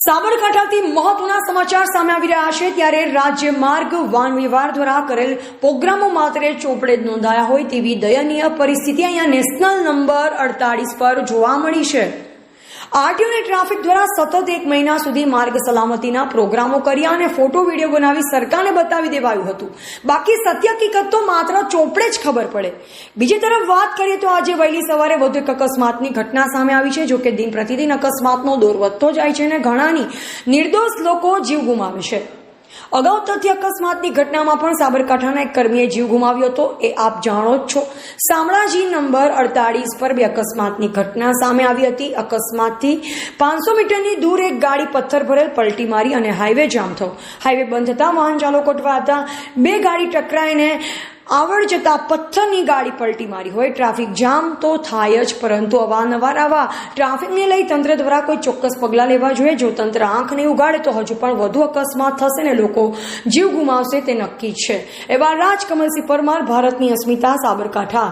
સાબરકાંઠાથી મહત્વના સમાચાર સામે આવી રહ્યા છે ત્યારે રાજ્ય માર્ગ વાહન વ્યવહાર દ્વારા કરેલ પ્રોગ્રામો માત્ર ચોપડે નોંધાયા હોય તેવી દયનીય પરિસ્થિતિ અહીંયા નેશનલ નંબર અડતાળીસ પર જોવા મળી છે. આરટીઓ અને ટ્રાફિક દ્વારા સતત એક મહિના સુધી માર્ગ સલામતીના પ્રોગ્રામો કર્યા અને ફોટો, વીડિયો બનાવી સરકારને બતાવી દેવાયું હતું. બાકી સત્ય હકીકત તો માત્ર ચોપડે જ ખબર પડે. બીજી તરફ વાત કરીએ તો આજે વહેલી સવારે વધુ એક અકસ્માતની ઘટના સામે આવી છે, જોકે દિન પ્રતિદિન અકસ્માતનો દોર વધતો જાય છે અને ઘણાની નિર્દોષ લોકો જીવ ગુમાવે છે. અગાઉ થતી અકસ્માતની ઘટનામાં પણ સાબરકાંઠાના એક કર્મીએ જીવ ગુમાવ્યો હતો. એ આપ જાણો જ છો. શામળાજી નંબર અડતાળીસ પર બે અકસ્માતની ઘટના સામે આવી હતી. અકસ્માતથી પાંચસો મીટરની દૂર એક ગાડી પથ્થર ભરેલ પલટી મારી અને હાઈવે જામ થયો. હાઈવે બંધ થતા વાહન ચાલકો અટવાતા બે ગાડી ટકરાઈને આવડ જતા પથ્થરની ગાડી પલટી મારી. હોય, ટ્રાફિક જામ તો થાય જ, પરંતુ અવારનવાર આવા ટ્રાફિકને લઈ તંત્ર દ્વારા કોઈ ચોક્કસ પગલાં લેવા જોઈએ. જો તંત્ર આંખને ઉગાડે તો હજુ પણ વધુ અકસ્માત થશે ને લોકો જીવ ગુમાવશે તે નક્કી છે. એવા રાજકમલસિંહ પરમાર, ભારતની અસ્મિતા સાબરકાંઠા.